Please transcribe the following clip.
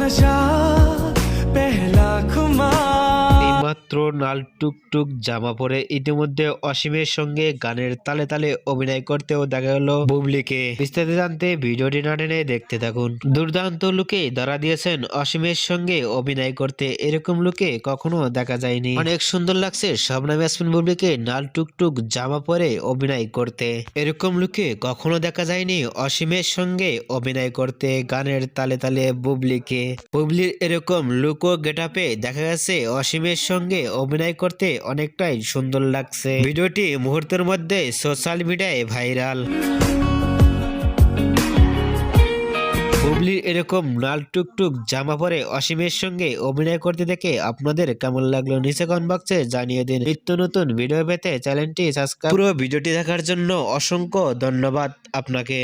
那下。এইমাত্র নাল টুকটুক জামা পরে ইতিমধ্যে অসীমের সঙ্গে গানের তালে তালে অভিনয় করতেও দেখা গেল বুবলিকে। বিস্তারিত জানতে ভিডিওটি না টেনে দেখতে থাকুন। দুর্দান্ত লুকে ধরা দিয়েছেন অসীমের সঙ্গে অভিনয় করতে এরকম লুকে কখনো দেখা যায়নি। অনেক সুন্দর লাগছে শবনাম ইয়াসমিন বুবলিকে নাল টুকটুক জামা পরে অভিনয় করতে। এরকম লুকে কখনো দেখা যায়নি অসীমের সঙ্গে অভিনয় করতে গানের তালে তালে বুবলিকে। বুবলির এরকম লুক গেটাপে দেখা গেছে অসীমের সঙ্গে অভিনয় করতে অনেকটাই সুন্দর লাগছে। ভিডিওটি মুহূর্তের মধ্যে সোশ্যাল মিডিয়ায় ভাইরাল বুবলির এরকম লাল টুকটুক জামা পরে অসীমের সঙ্গে অভিনয় করতে দেখে আপনাদের কেমন লাগল নিচে কমেন্ট বক্সে জানিয়ে দিন। নিত্য নতুন ভিডিও পেতে চ্যানেলটি সাবস্ক্রাইব পুরো ভিডিওটি দেখার জন্য অসংখ্য ধন্যবাদ আপনাকে।